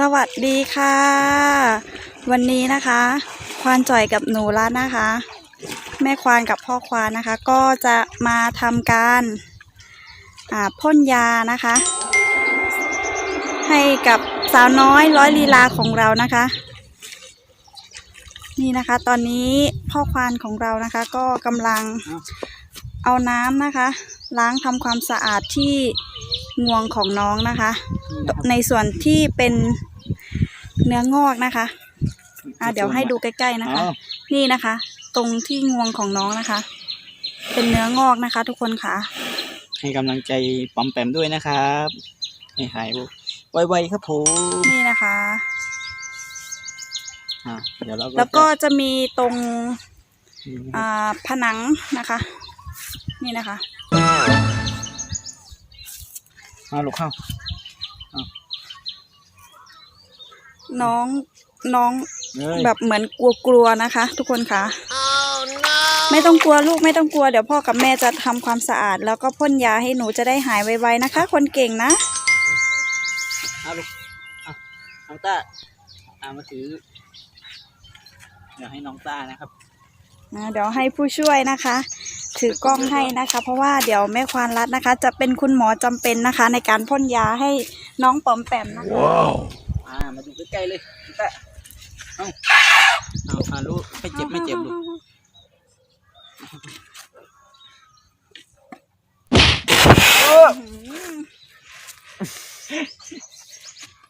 สวัสดีค่ะ วันนี้นะคะ ควานจ่อยกับหนูรัตนะคะ แม่ควานกับพ่อควานนะคะ ก็จะมาทำการอ่าพ่นยานะคะ ให้กับสาวน้อยร้อยลีลาของเรานะคะ นี่นะคะ ตอนนี้พ่อควานของเรานะคะ ก็กำลังเอาน้ำนะคะ ล้างทำความสะอาดที่งวงของน้องนะคะ ในส่วนที่เป็นเนื้องอกนะคะ อะเดี๋ยวให้ดูใกล้ๆนะคะอ้าวนี่นะคะ ตรงที่งวงของน้องนะคะ เป็นเนื้องอกนะคะ ทุกคนค่ะ ให้กำลังใจปอมแปมด้วยนะครับให้หายไวๆครับผมนี่นะคะอะเดี๋ยวเราแล้วก็จะมีตรงจะอ่าผนังนะคะ นี่นะคะมาลูกเข้า น้องน้องเลยแบบเหมือนกลัวๆนะคะ ทุกคนค่ะไม่ต้องกลัวลูกไม่ต้องกลัวเดี๋ยวพ่อกับแม่จะทำความสะอาด แล้วก็พ่นยาให้หนูจะได้หายไวๆนะคะ คนเก่งนะเอาลูกอะน้องต้าอ่ามาถือเดี๋ยวให้น้องต้านะครับนะเดี๋ยวให้ผู้ช่วยนะคะ ถือกล้องให้นะคะ เพราะว่าเดี๋ยวแม่ควานรัดนะคะ จะเป็นคุณหมอจำเป็นนะคะ ในการพ่นยาให้น้องปอมแปมนะคะอ่ามาดูใกล้ๆเลยน้องต้าเอาเอาอ่าลูกไม่เจ็บไม่เจ็บลูก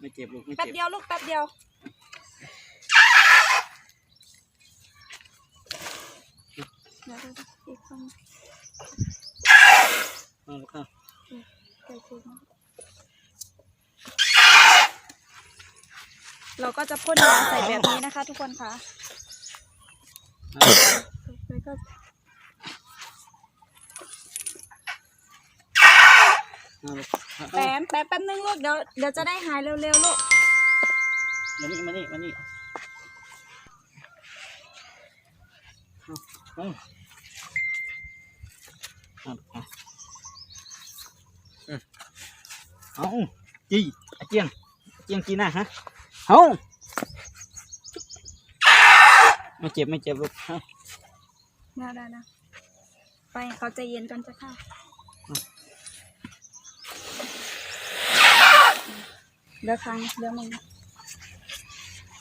ไม่เจ็บลูกไม่แป๊บเจ็บเดียวลูกแป๊บเดียว เดี๋ยวๆอีกข้างเอาลูกเข้าใกล้ชิดนะ เราก็จะพ่นยาใส่แบบนี้นะคะ ทุกคนค่ะแล้วก็เอาลูกเอาแป๊บแป๊บแป๊บนึงลูกเดี๋ยวเดี๋ยวจะได้หายเร็วๆลูกมานี่มานี่มานี่เอาเอาเอาเอาอืมเอจีอาเจียงเจียงกินนะฮะ เอาไม่เจ็บไม่เจ็บลูกเอาได้ได้ได้ไปเขาใจเย็นกันจะค่ะเดี๋ยวครั้งเดี๋ยวมึง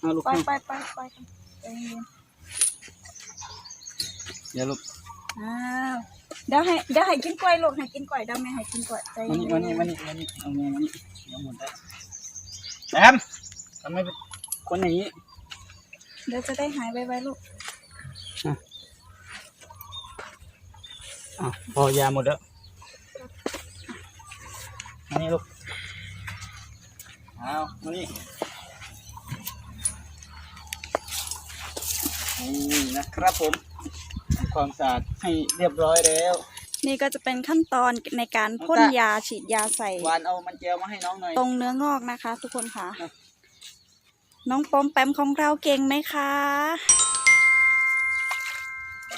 เอาลูกไปเอาไปไปไปกันใจเย็นเดี๋ยวลูกอ้าวเดี๋ยวให้เดี๋ยวให้กินกล้วยลูกให้กินกล้วยเดี๋ยวแม่ให้กินกล้วยใจมาเย็นี่นมานี่มานี่มานี่เอาเงี้ยมานี่เดี๋ยวหมดได้แอม ทำไมเป็นคนอย่างนี้เดี๋ยวจะได้หายไวๆลูกอะพอยาหมดแล้วมานี่ลูกเอามานี่นี่นะครับผมทำความสะอาดให้เรียบร้อยแล้วนี่ก็จะเป็นขั้นตอนในการพ่นยาฉีดยาใส่วานเอามันเจลมาให้น้องหน่อย ตรงเนื้องอกนะคะ ทุกคนค่ะครับ น้องปอมแปมของเราเก่งไหมคะ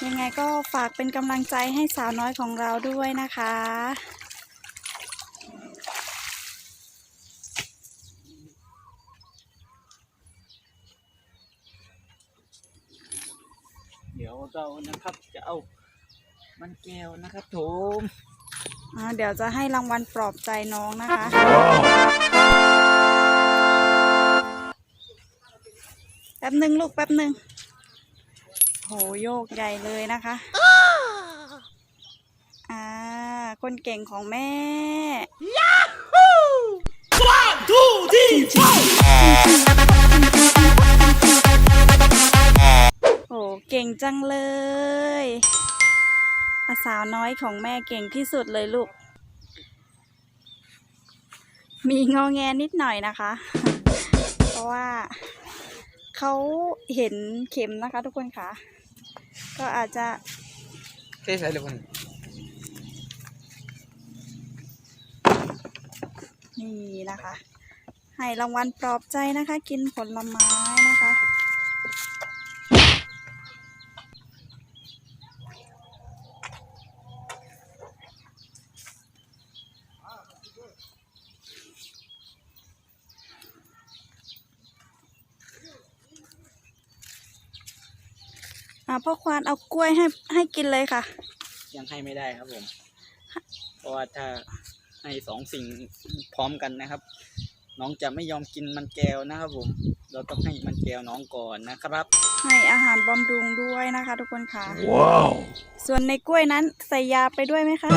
ยังไงก็ฝากเป็นกำลังใจให้สาวน้อยของเราด้วยนะคะเดี๋ยวเรานะครับจะเอามันแก้วนะครับผมอ่าเดี๋ยวจะให้รางวัลปลอบใจน้องนะคะ แป๊บหนึ่งลูกแป๊บหนึ่งโหโยกใหญ่เลยนะคะอ่าคนเก่งของแม่โอ้เก่งจังเลยอาสาวน้อยของแม่เก่งที่สุดเลยลูก มีงอแงนิดหน่อยนะคะ เพราะว่า เขาเห็นเข็มนะคะทุกคนค่ะ ก็อาจจะเท่ใส่เลยมันนี่นะคะ ให้รางวัลปลอบใจนะคะ กินผลไม้นะคะ พ่อควานเอากล้วยให้ให้กินเลยค่ะ ยังให้ไม่ได้ครับผม เพราะว่าถ้าให้สองสิ่งพร้อมกันนะครับ น้องจะไม่ยอมกินมันแก้วนะครับผม เราต้องให้มันแก้วน้องก่อนนะครับ ให้อาหารบำรุงด้วยนะคะ ทุกคนค่ะ ว้าว ส่วนในกล้วยนั้นใส่ยาไปด้วยไหมคะ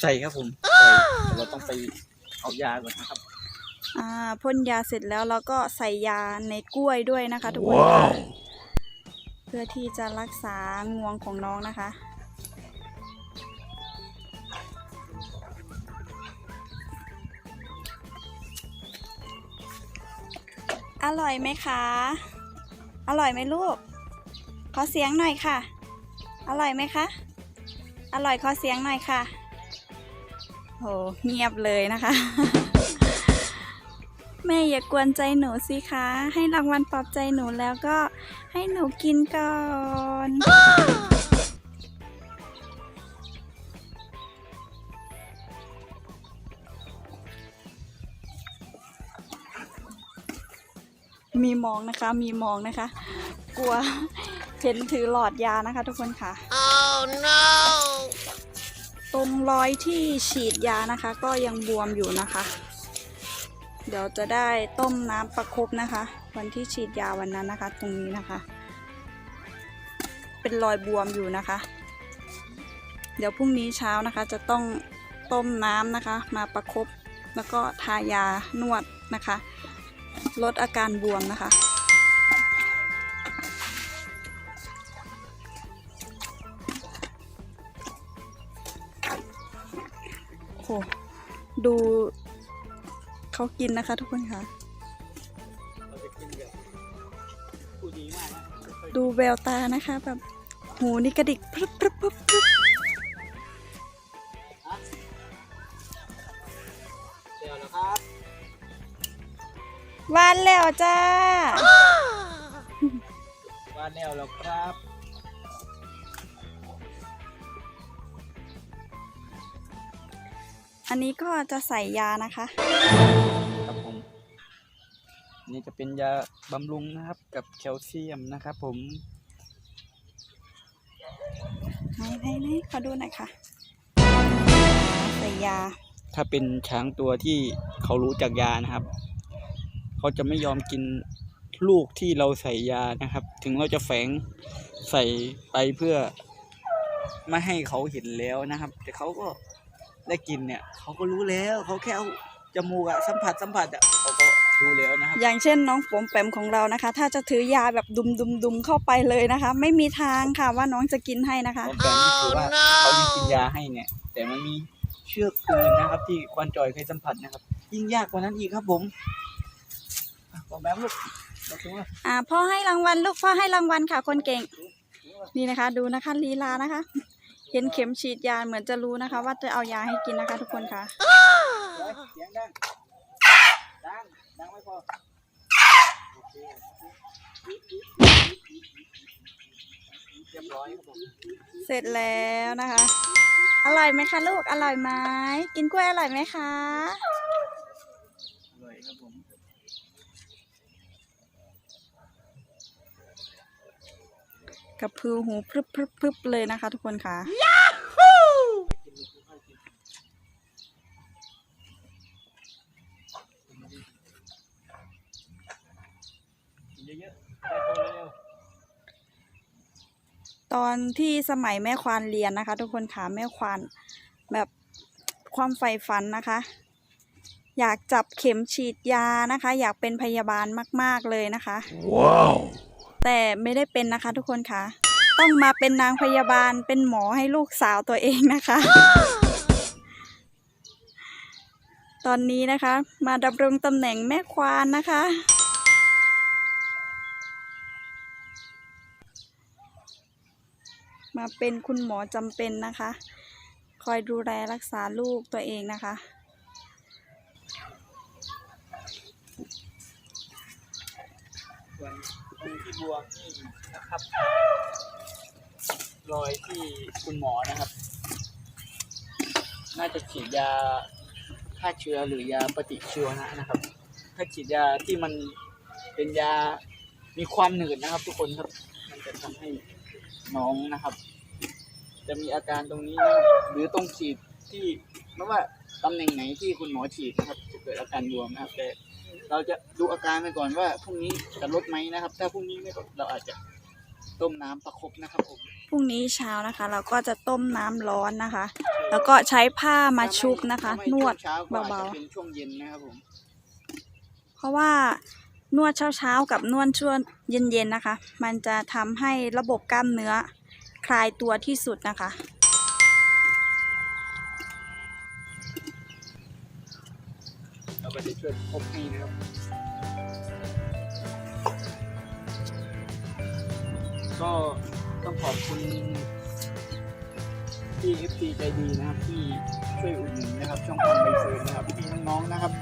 ใส่ครับผมใส่แต่เราต้องไปเอายาก่อนนะครับ อ่าพ่นยาเสร็จแล้วเราก็ใส่ยาในกล้วยด้วยนะคะ ทุกคนค่ะ เพื่อที่จะรักษางวงของน้องนะคะ อร่อยไหมคะ อร่อยไหมลูก ขอเสียงหน่อยค่ะ อร่อยไหมคะ อร่อยขอเสียงหน่อยค่ะโหเงียบเลยนะคะ แม่อย่ากวนใจหนูสิคะ ให้รางวัลปลอบใจหนูแล้วก็ให้หนูกินก่อน มีมองนะคะ มีมองนะคะ กลัวเห็นถือหลอดยานะคะทุกคนค่ะ Oh no! ตรงรอยที่ฉีดยานะคะ ก็ยังบวมอยู่นะคะ เดี๋ยวจะได้ต้มน้ำประคบนะคะ วันที่ฉีดยาวันนั้นนะคะ ตรงนี้นะคะ เป็นรอยบวมอยู่นะคะ เดี๋ยวพรุ่งนี้เช้านะคะ จะต้องต้มน้ำนะคะ มาประคบแล้วก็ทายานวดนะคะ ลดอาการบวมนะคะโหดู เขากินนะคะ ทุกคนค่ะเราจะกินแบบผู้ดีมากนะดูแววตานะคะแบบหูนี่กระดิกพรึบพรึบพรึบพรึบเดี๋ยวนะครับหวานแล้วจ้าว่าแล้วแล้วครับอันนี้ก็จะใส่ยานะคะครับผม นี่จะเป็นยาบำรุงนะครับ กับแคลเซียมนะครับ ผมไหนไหนไหนขอดูหน่อยค่ะใส่ยา ถ้าเป็นช้างตัวที่เขารู้จักยานะครับ เขาจะไม่ยอมกินลูกที่เราใส่ยานะครับ ถึงเราจะแฝงใส่ไปเพื่อ ไม่ให้เขาเห็นแล้วนะครับ แต่เขาก็ได้กินเนี่ย เขาก็รู้แล้ว เขาแค่เอาจมูกอะสัมผัสสัมผัสอะ เขาก็รู้แล้วนะครับอย่างเช่นน้องผมแปมของเรานะคะ ถ้าจะถือยาแบบดุมดุมดุมเข้าไปเลยนะคะ ไม่มีทางค่ะว่าน้องจะกินให้นะคะผมแต่นี่ถือว่าเขายังกินยาให้เนี่ย แต่มันมีเชือกปืนนะครับ ที่ควานจอยเคยสัมผัสนะครับ ยิ่งยากกว่านั้นอีกครับผมอะบอกแบบลูกบอกถึงว่าอ่าพ่อให้รางวัลลูกพ่อให้รางวัลค่ะคนเก่ง นี่นะคะ ดูนะคะลีลานะคะ เห็นเข็มฉีดยาเหมือนจะรู้นะคะ ว่าจะเอายาให้กินนะคะ ทุกคนค่ะ เสร็จแล้วนะคะ อร่อยไหมคะลูก อร่อยไหมกินกล้วยอร่อยไหมคะ อร่อยครับผมกับพือหูพรึบพรึบพรึบเลยนะคะทุกคนค่ะนเยอะๆได้โตเร็ว ตอนที่สมัยแม่ควานเรียนนะคะ ทุกคนค่ะแม่ควานแบบความใฝ่ฝันนะคะ อยากจับเข็มฉีดยานะคะ อยากเป็นพยาบาลมาก ๆเลยนะคะ Wow! แต่ไม่ได้เป็นนะคะ ทุกคนค่ะ ต้องมาเป็นนางพยาบาลเป็นหมอให้ลูกสาวตัวเองนะคะ ตอนนี้นะคะ มาดำรงตำแหน่งแม่ควานนะคะ มาเป็นคุณหมอจำเป็นนะคะ คอยดูแลรักษาลูกตัวเองนะคะ ส่วนที่บวมนี่นะครับ รอยที่คุณหมอนะครับ น่าจะฉีดยาฆ่าเชื้อหรือยาปฏิชีวนะนะครับ ถ้าฉีดยาที่มันเป็นยามีความหนืดนะครับ ทุกคนครับ มันจะทำให้น้องนะครับ จะมีอาการตรงนี้นะครับหรือตรงฉีดที่ไม่ว่าตำแหน่งไหนที่คุณหมอฉีดนะครับ จะเกิดอาการบวมนะครับ แต่เราจะดูอาการไปก่อนว่าพรุ่งนี้จะลดไหมนะครับ ถ้าพรุ่งนี้ไม่ลดเราอาจจะต้มน้ำประคบนะครับผม พรุ่งนี้เช้านะคะ เราก็จะต้มน้ำร้อนนะคะ แล้วก็ใช้ผ้ามาชุบนะคะถ้าไม่นวดช่งเช้าก็อาจเบาจะเป็นช่วงเย็นนะครับผมๆ เพราะว่านวดเช้าๆกับนวดช่วงเย็นๆนะคะ มันจะทำให้ระบบกล้ามเนื้อ คลายตัวที่สุดนะคะ เราก็จะช่วยประคบให้นะครับก็ต้องขอบคุณที่ FT ใจดีนะครับที่ช่วยอุดหนุนนะครับ ช่องทางใบเฟิร์นนะครับพี่น้องๆนะครับ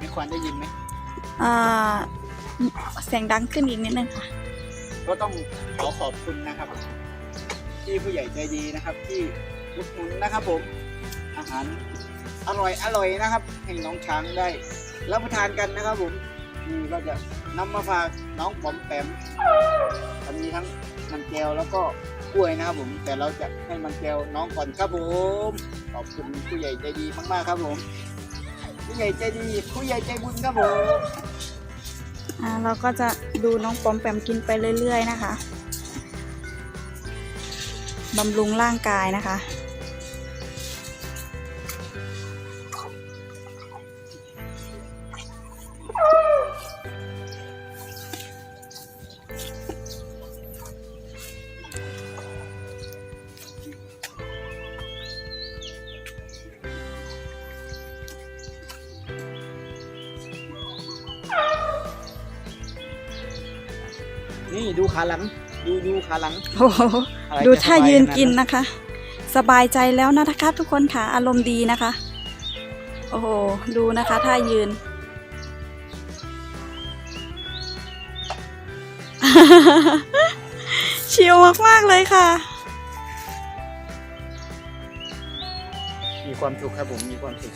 มีควรได้ยินไหมอ่าเสียงดังขึ้นอีกนิดนึงค่ะ ก็ต้องขอขอบคุณนะครับที่ผู้ใหญ่ใจดีนะครับ ที่อุดหนุนนะครับผมอาหารอร่อยอร่อยนะครับ ให้น้องช้างได้รับประทานกันนะครับผมนี่ก็จะนำมาฝากน้องปอมแปมมีทั้งมันแก้วแล้วก็กล้วยนะครับผม แต่เราจะให้มันแก้วน้องก่อนครับผมขอบคุณผู้ใหญ่ใจดีมากๆครับผม ผู้ใหญ่ใจดี ผู้ใหญ่ใจบุญครับผม เราก็จะดูน้องปอมแปมกินไปเรื่อย ๆ นะคะบำรุงร่างกายนะคะ ดูขาหลัง ดูดูขาหลังโอ้โหอะไรดูจะท่าสบยืนขดกินนะคะ สบายใจแล้วนะคะทุกคนค่ะอารมณ์ดีนะคะ โอ้โหดูนะคะท่ายืน ชิลมากๆเลยค่ะ มีความสุขครับผมมีความสุข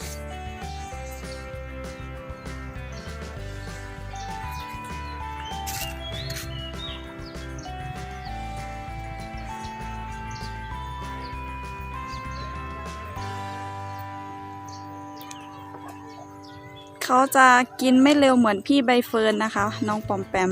เขาจะกินไม่เร็วเหมือนพี่ใบเฟิร์นนะคะ น้องปอมแปม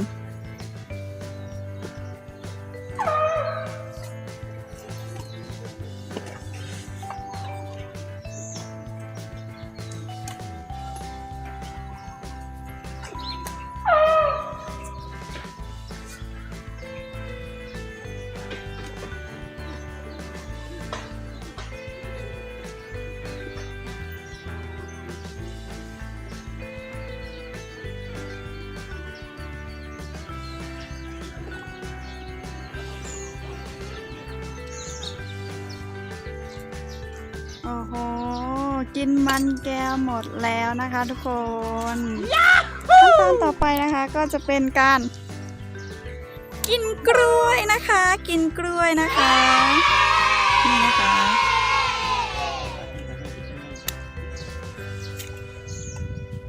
โอ้โห กินมันแก้วหมดแล้วนะคะทุกคนขั้นตอนต่อไปนะคะก็จะเป็นการ กินกล้วยนะคะ กินกล้วยนะคะ นี่นะคะ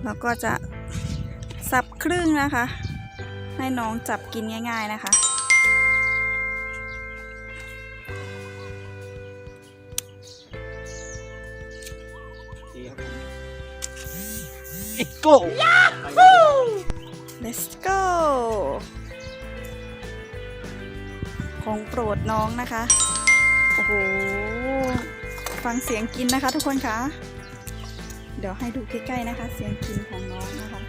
แล้วก็จะสับครึ่งนะคะ ให้น้องจับกินง่าย ๆนะคะ เอ็กโก้ let's go ของโปรดน้องนะคะ โอ้โห ฟังเสียงกินนะคะทุกคนคะ เดี๋ยวให้ดูใกล้ๆนะคะ เสียงกินของน้องนะคะ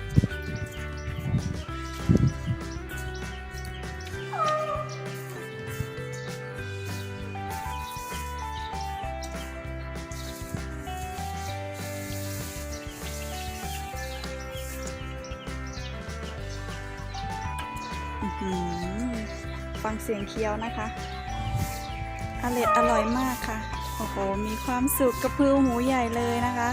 ฟังเสียงเคี้ยวนะคะอร่อยอร่อยมากค่ะ โอ้โห มีความสุขกระพือหูใหญ่เลยนะคะ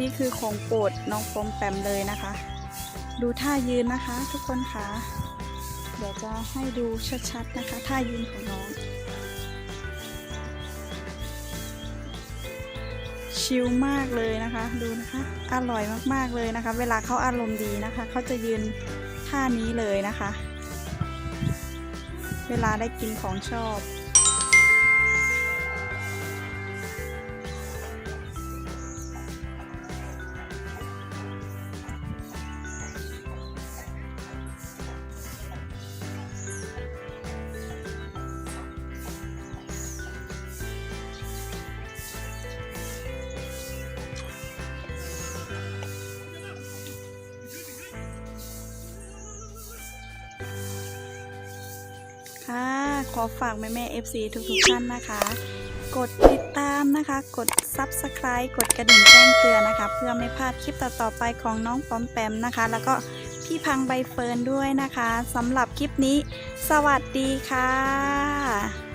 นี่คือของโปรดน้องปอมแปมเลยนะคะ ดูท่ายืนนะคะ ทุกคนค่ะ เดี๋ยวจะให้ดูชัดๆนะคะ ท่ายืนของน้อง ชิลมากเลยนะคะ ดูนะคะ อร่อยมากๆเลยนะคะ เวลาเขาอารมณ์ดีนะคะ เขาจะยืนท่านี้เลยนะคะ เวลาได้กินของชอบ ขอฝากแม่แม่ FC ทุกทุกๆท่านนะคะ กดติดตามนะคะ กด Subscribe กดกระดิ่งแจ้งเตือนนะคะ เพื่อไม่พลาดคลิปต่อๆไปของน้องปอมแปมนะคะ แล้วก็พี่พังใบเฟิร์นด้วยนะคะสำหรับคลิปนี้ สวัสดีค่ะ